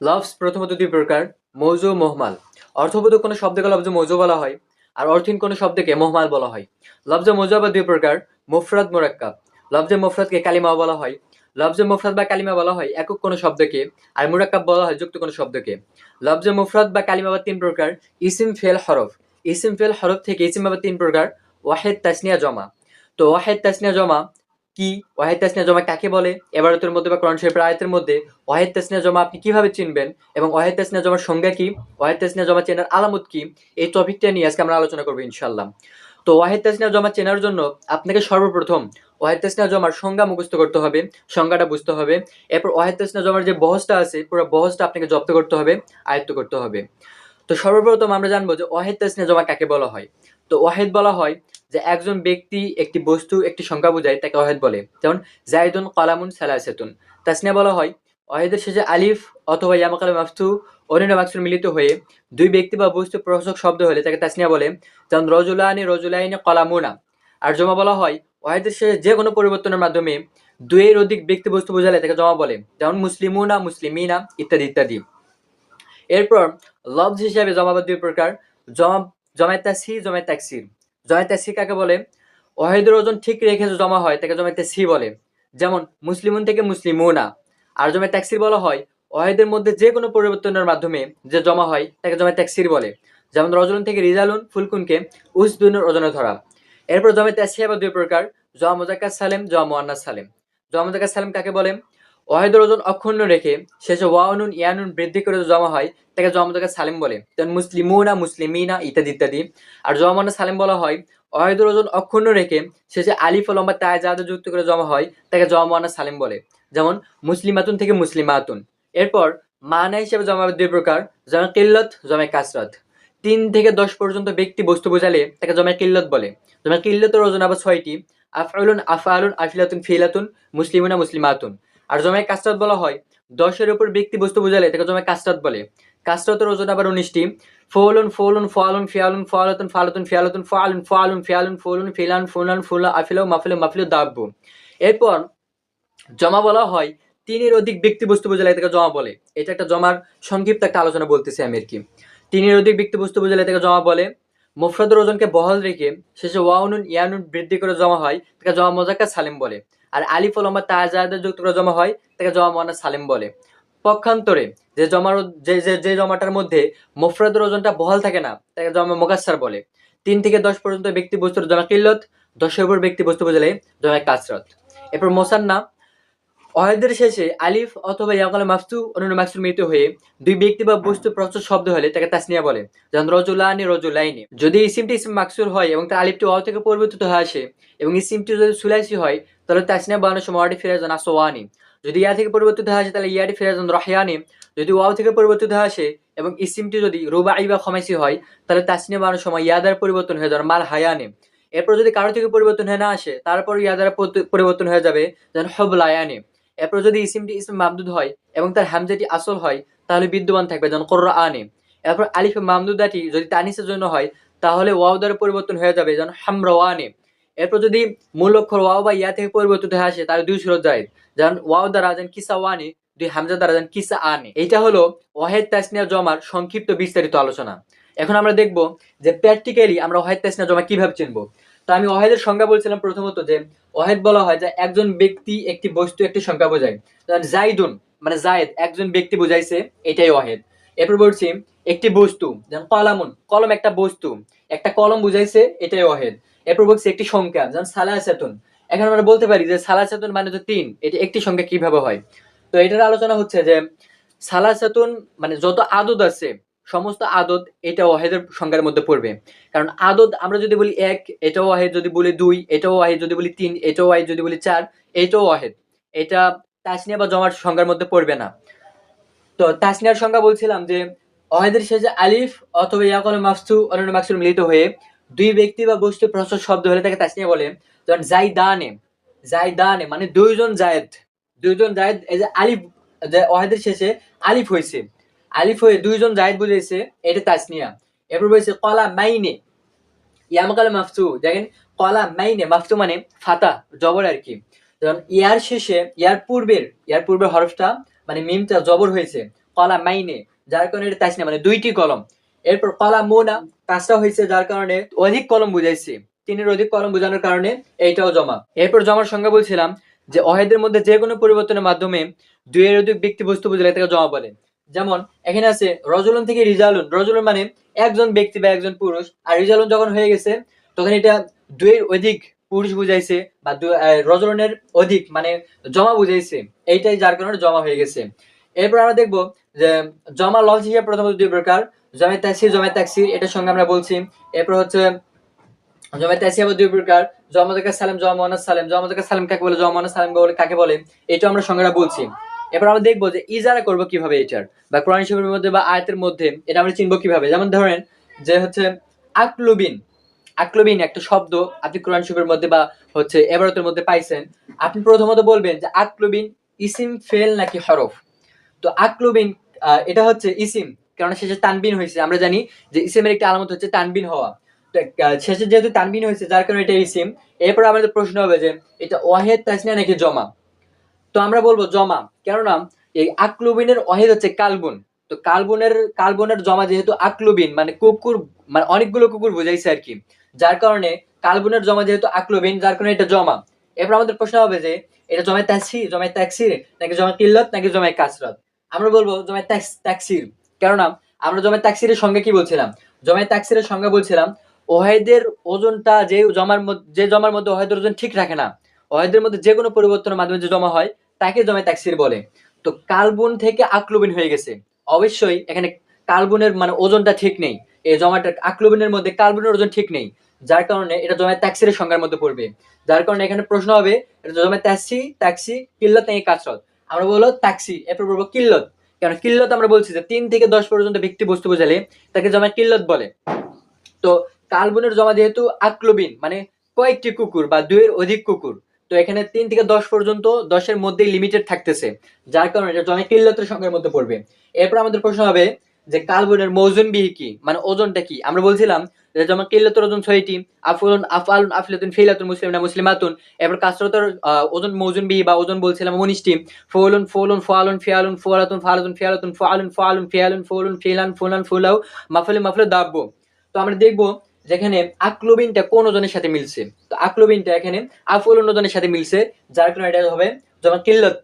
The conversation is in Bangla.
লভস প্রথমত দুই প্রকার, মৌজু মোহমাল। অর্থবোধক কোনো শব্দকে লব্জ মৌজু বলা হয়, আর অর্থহীন কোনো শব্দকে মোহমাল বলা হয়। লব্জ মৌজু আবার দুই প্রকার, মুফরাদ, মোরাক্কাব। লব্জে মুফরাদকে কালিমা বলা হয়, লব্জে মুফরাদ বা কালিমা বলা হয় একক কোনো শব্দকে, আর মুরাক্কাব বলা হয় যুক্ত কোনো শব্দকে। লব্জে মুফরাদ বা কালিমা বা তিন প্রকার, ইসিম, ফেল, হরফ। ইসিম, ফেল, হরফ থেকে ইসিম আবার তিন প্রকার, ওয়াহেদ, তাসনিয়া, জমা। তো ওয়াহেদ, তাসনিয়া, জমা কি? ওয়াহেদ তাসনিয়া জমা কাকে বলে? এবারতের মধ্যে বা কোরআন শরীফের আয়াতের মধ্যে ওয়াহেদ তাসনিয়া জমা আপনি কীভাবে চিনবেন? এবং ওয়াহেদ তাসনিয়া জমার সংজ্ঞা কি? ওয়াহেদ তাসনিয়া জমা চেনার আলামত কি? এই টপিকটা নিয়ে আজকে আমরা আলোচনা করব ইনশাল্লাহ তো ওয়াহেদ তাসনিয়া জমা চেনার জন্য আপনাকে সর্বপ্রথম ওয়াহেদ তাসনিয়া জমার সংজ্ঞা মুখস্থ করতে হবে, সংজ্ঞাটা বুঝতে হবে। এরপর ওয়াহেদ তাসনিয়া জমার যে বহসটা আছে, পুরো বহসটা আপনাকে জব্দ করতে হবে, আয়ত্ত করতে হবে। তো সর্বপ্রথম আমরা জানব যে ওয়াহেদ তাসনিয়া জমা কাকে বলা হয়? তো ওয়াহেদ বলা হয় যে একজন ব্যক্তি একটি বস্তু, একটি সংখ্যা বোঝায়, তাকে ওয়াহেদ বলে। যেমন, জাইদুন কালামুন সালাসেতুন। তাসনিয়া বলা হয়, ওয়াহেদের শেষে আলিফ অথবা ইয়ামাকাল মাফতু অন্যান্য মাকসুর মিলিত হয়ে দুই ব্যক্তি বা বস্তু প্রশাসক শব্দ হলে তাকে তাসনিয়া বলে। যেমন, রজুলানি রজুলাইনি কলামুনা। আর জমা বলা হয়, ওয়াহেদের শেষে যে কোনো পরিবর্তনের মাধ্যমে দুইয়ের অধিক ব্যক্তি বস্তু বোঝালে তাকে জমা বলে। যেমন, মুসলিমুনা, মুসলিমিনা ইত্যাদি ইত্যাদি। এরপর লফজ হিসাবে জমাবাদ দুই প্রকার। জমা জমায় তাসি, জমায় তাকসির। জমায় তাসি কাকে বলে? ওয়াহিদের ওজন ঠিক রেখে জমা হয়, তাকে জমায় তাসি বলে। যেমন, মুসলিমুন থেকে মুসলিমুনা। আর জমায় তাকসির বলা হয় ওয়াহিদের মধ্যে যে কোনো পরিবর্তনের মাধ্যমে যে জমা হয়, তাকে জমায় তাকসির বলে। যেমন, রজলুন থেকে রিজালুন, ফুলকুনকে উসদুনের ওজনে ধরা। এরপর জমায় তাসি আবার দুই প্রকার জমা মোজাক্কার সালেম, জয়া মোয়ান্নাস সালেম। জমা মোজাক্কার সালেম কাকে বলে? ওয়াহিদের ওজন অক্ষুণ্ণ রেখে শেষে ওয়ানুন ইয়ানুন বৃদ্ধি করে জমা হয়, তাকে জমাদাকে সালেম বলে। যেমন মুসলিমুনা, মুসলিমিনা ইত্যাদি ইত্যাদি। আর জমানা সালেম বলা হয়, ওয়াহিদুর ওজন অক্ষুণ্ণ রেখে শেষে আলিফ লম্বা তায় যাদের যুক্ত করে জমা হয়, তাকে জমানা সালেম বলে। যেমন মুসলিমাতুন থেকে মুসলিমাতুন। এরপর মানা হিসেবে জমা দুই প্রকার, জমা কিল্লত, জমা কাসরত। তিন থেকে দশ পর্যন্ত ব্যক্তি বস্তু বোঝালে তাকে জমে কিল্লত বলে। জমা কিল্লতের ওজন আবার ছয়টি আফআলুন আফআলুন, আফিলাতুন, ফিলাতুন, মুসলিমুনা, মুসলিমাতুন। আর জমায় কাসরাত বলা হয়, দশের উপর ব্যক্তি বস্তু বোঝালে তাকে জমায় কাসরাত বলে। কাসরাতের ওজন আবার উনিশটি, ফৌলুন ফৌলুন ফালুন ফিয়ালুন ফালাতুন ফালাতুন, ফিয়ালাতুন ফালুন ফালুন ফিয়ালুন, ফুলুন, ফিলান, ফুলান, ফুলা আফিলো মাফিলো মাফিলো দাব্বু। এরপর জমা বলা হয়, তিনের অধিক ব্যক্তি বস্তু বোঝালে তাকে জমা বলে। এটা একটা জমার সংক্ষিপ্ত একটা আলোচনা বলতেছি আমি আর কি। তিনের অধিক ব্যক্তি বস্তু বোঝালে তাকে জমা বলে। মুফরাদের ওজনকে বহাল রেখে শেষে ওয়াউনুন, ইয়ানুন বৃদ্ধি করে জমা হয় তাকে জমা মজাক্কা সালিম বলে। আর আলিফ লম্বা তাজাদের যুক্ত জমা হয়, তাকে জমা মোহানা সালিম বলে। পক্ষান্তরে যে জমার, যে যে যে জমাটার মধ্যে মুফরাদের ওজনটা বহাল থাকে না, তাকে জমা মোকাসার বলে। তিন থেকে দশ পর্যন্ত ব্যক্তি বস্তুর জমা কিল্লত, দশের উপর ব্যক্তি বস্তু বোঝালে জমা কাসরত। এরপর মোসান্না অহেদের শেষে আলিফ অথবা ইয়াকালে মাফতু অন্যান্য মাকসুর মিলিত হয়ে দুই ব্যক্তি বা বস্তু প্রচুর শব্দ হলে তাকে তাসনিয়া বলে, যেমন রজুলানি, রজুলাইনি। যদি ইসিমটি ইসিম মাকসুর হয় এবং তার আলিফটি ওয়াও থেকে পরিবর্তিত হয়ে আসে এবং ইসিমটি যদি সুলাইসি হয় তাহলে তাসনিয়া বানানোর সময় ওয়াটি ফিরে যান আসোয়ানি যদি ইয়া থেকে পরিবর্তিত আসে, তাহলে ইয়াটি ফিরে যান রহিয়ানি। যদি ওয়াও থেকে পরিবর্তিত হয়ে আসে এবং ইসিমটি যদি রুবাই বা খমাইসি হয়, তাহলে তাসনিয়া বানানোর সময় ইয়াদার পরিবর্তন হয়ে যান মাল হায়ানি। এরপর যদি কারও থেকে পরিবর্তন হয়ে না আসে তারপর ইয়াদার পরিবর্তন হয়ে যাবে যেন হবলায়ানি। এরপর যদি ইসিমটি ইসম মামদুদ হয় এবং তার হামজাটি আসল হয়, তাহলে বিদ্যমান থাকবে যেমন কোর্রা আনে এরপর আলিফ মামদুদাটি যদি তানিসের জন্য হয়, তাহলে ওয়াও দ্বারা পরিবর্তন হয়ে যাবে যেমন হামরাওয়ানে। এরপর যদি মূল অক্ষর ওয়াও বা ইয়া থেকে পরিবর্তিত হয়ে আসে, তাহলে দুই সুরত যায় যেমন, ওয়াও দ্বারা যেন কিসা ওয়ানে, দুই হামজা দ্বারা যেন কিসা আনে। এইটা হলো ওয়াহেদ তাসনিয়া জমার সংক্ষিপ্ত বিস্তারিত আলোচনা। এখন আমরা দেখব যে প্র্যাকটিক্যালি আমরা ওয়াহেদ তাসনিয়া জমা কীভাবে চিনবো। তো আমি ওয়াহেদের সংজ্ঞা বলছিলাম প্রথমত যে, ওয়াহেদ বলা হয় যে একজন ব্যক্তি একটি বস্তু একটি সংখ্যা বোঝায়। জাইদুন মানে জায়েদ, একজন ব্যক্তি বুঝাইছে, এটাই ওয়াহেদ। এরপর বলছি, একটি বস্তু যেমন কলামুন, কলম একটা বস্তু, একটা কলম বুঝাইছে, এটাই ওয়াহেদ। এরপর বলছি, একটি সংখ্যা, যেমন সালাসাতুন। এখন আমরা বলতে পারি যে সালাসাতুন মানে তো তিন, এটা একটি সংখ্যা কীভাবে হয়? তো এটার আলোচনা হচ্ছে যে, সালাসাতুন মানে যত আদত আছে, সমস্ত আদত এটা ওয়াহেদের সংখ্যার মধ্যে পড়বে। কারণ আদত আমরা যদি বলি এক এটাও ওয়াহেদ, যদি বলি দুই এটাও ওয়াহেদ, যদি বলি তিন এটাও ওয়াহেদ, যদি বলি চার, এটাও ওয়াহেদ। এটা তাসনিয়া বা জমার সংখ্যার মধ্যে পড়বে না। তো তাসনিয়ার সংখ্যা বলছিলাম যে ওয়াহেদের শেষে আলিফ অথবা ইয়াকল মাফসু অন্যান্য মাকসুর মিলিত হয়ে দুই ব্যক্তি বা বস্তু প্রশ্ন শব্দ হলে তাকে তাসনিয়া বলে। যেমন জাইদানে জাইদানে মানে দুইজন জায়েদ দুইজন জায়েদ, এই যে আলিফ, যে ওয়াহেদের শেষে আলিফ হয়েছে। আলিফ হয়ে দুইজন জায়েদ বুঝেছে এটা তাসনিয়া এরপর বলেছে কলা মাইনে ইয়ামকাল মাফসু, দেখেন কলা মাইনে, মাফসু মানে ফাতা, জবর আর কি। যেমন ইয়ার শেষে, ইয়ার পূর্বের ইয়ার পূর্বের হরফটা মানে মিমটা জবর হয়েছে। কলা মাইনে, যার কারণে এটা তাসনিয়া মানে দুইটি কলম। এরপর কলা মোনা কাজটা হয়েছে, যার কারণে অধিক কলম বুঝাইছে। তিনের অধিক কলম বোঝানোর কারণে এইটাও জমা। এরপর জমার সংজ্ঞা বলছিলাম যে, অহেদের মধ্যে যে কোনো পরিবর্তনের মাধ্যমে দুইয়ের অধিক ব্যক্তি বস্তু বুঝলে তাকে জমা বলে। যেমন, এখানে আছে রজলন থেকে রিজালুন। রজলন মানে একজন ব্যক্তি বা একজন পুরুষ। আর রিজালুন যখন হয়ে গেছে, তখন এটা দুইয়ের অধিক পুরুষ বুঝাইছে বা রজলনের অধিক মানে জমা বুঝাইছে, এইটাই যার কারণে জমা হয়ে গেছে। এরপর আমরা দেখব যে জমা লফজ হিসেবে প্রথমত দুই প্রকার, জমে তাকসির জমে তাকসির এটার সঙ্গে আমরা বলছি। এরপর হচ্ছে জমে তাসি আবার দুই প্রকার জমাদাকা সালেম জমানা সালেম জমাদাকা সালেম কাকে বলে জমানা সালেম বলে, কাকে বলে এটা আমরা সংজ্ঞাটা বলছি। এরপর আমরা দেখব যে ইজারা করব কীভাবে এটার, বা কোরআন শরীফের মধ্যে বা আয়াতের মধ্যে, এটা আমরা চিনবো কীভাবে? যেমন ধরেন যে হচ্ছে আকলুবিন আকলুবিন একটা শব্দ আপনি কোরআন শরীফের মধ্যে বা হচ্ছে এবারতের মধ্যে পাইছেন, আপনি প্রথমত বলবেন যে আকলুবিন ইসিম, ফেল নাকি হরফ? তো আকলুবিন এটা হচ্ছে ইসিম কারণ শেষে তানবিন হয়েছে। আমরা জানি যে ইসিমের একটি আলামত হচ্ছে তানবিন হওয়া। শেষে যেহেতু তানবিন হয়েছে, যার কারণে এটা ইসিম। এরপর আমাদের প্রশ্ন হবে যে এটা ওয়াহেদ, তাসনিয়া নাকি জমা? তো আমরা বলব জমা, কেননা এই আকলুবিনের ওয়াহেদ হচ্ছে কালবুন। তো কালবুনের কালবুনের জমা যেহেতু আকলুবিন মানে কুকুর মানে অনেকগুলো কুকুর বোঝাইছে আর কি, যার কারণে কালবুনের জমা যেহেতু আকলুবিন, যার কারণে এটা জমা। এরপর আমাদের প্রশ্ন হবে যে, এটা জমায় তাসি জমায় তাকসির নাকি জমায় কিল্লত, নাকি জমায় কাসরত? আমরা বলব জমায় তাকসির কেননা, আমরা জমায় তাকসিরের সঙ্গে কি বলছিলাম? জমায় তাকসিরের সঙ্গে বলছিলাম ওহেদের ওজনটা যে জমার মধ্যে, যে জমার মধ্যে ওহেদের ওজন ঠিক রাখে না ওহেদের মধ্যে যে কোনো পরিবর্তনের মাধ্যমে যে জমা হয়, তাকে জমায় তাকসির বলে। তো কালবুন থেকে আকলুবিন হয়ে গেছে। অবশ্যই এখানে কালবুনের মানে ওজনটা ঠিক নেই। এই জমাটা আকলুবিনের মধ্যে কালবুনের ওজন ঠিক নেই। যার কারণে এটা জমায় তাকসিরের সংজ্ঞার মধ্যে পড়বে। যার কারণে এখানে প্রশ্ন হবে, এটা জমায় তাকসি ট্যাক্সি কিল্লত নাকি কাসরত? আমরা বলব ট্যাক্সি এরপর বলব কিল্লত। কারণ কিল্লত আমরা বলছি যে তিন থেকে দশ পর্যন্ত ব্যক্তি বস্তু বোঝালে তাকে জমায় কিল্লত বলে। তো কালবনের জমা যেহেতু আক্লবিন মানে কয়েকটি কুকুর বা দুইয়ের অধিক কুকুর তো এখানে তিন থেকে দশ পর্যন্ত দশের মধ্যেই লিমিটেড থাকতেছে, যার কারণে এটা জমা কিল্লতের সংখ্যার মধ্যে পড়বে। এরপর আমাদের প্রশ্ন হবে যে কালবনের মৌজন বিহি কি? মানে ওজনটা কি? আমরা বলছিলাম যে যেমন কিল্লতের ওজন ছয়টি আফুলন আফআলুন, আফিলাতুন, ফিলাতুন মুসলিমনা মুসলিমাতুন। এরপর কাসরতের ওজন মৌজন বিহি বা ওজন বলছিলাম উনিশটি ফৌলুন ফৌলুন ফালুন ফিয়ালুন ফুয়ালাতুন ফালাতুন ফিয়ালাতুন ফালুন ফালুন ফিয়ালুন ফৌলুন ফিলান ফুলান ফুলাউ মাফলে মাফলে দাব্য। তো আমরা দেখব যেখানে আক্লোবিনটা কোন ওজনের সাথে মিলছে? তো আক্লোবিনটা এখানে আফুল ওজনের সাথে মিলছে, যার কারণে এটা হবে যেমন কিল্লত।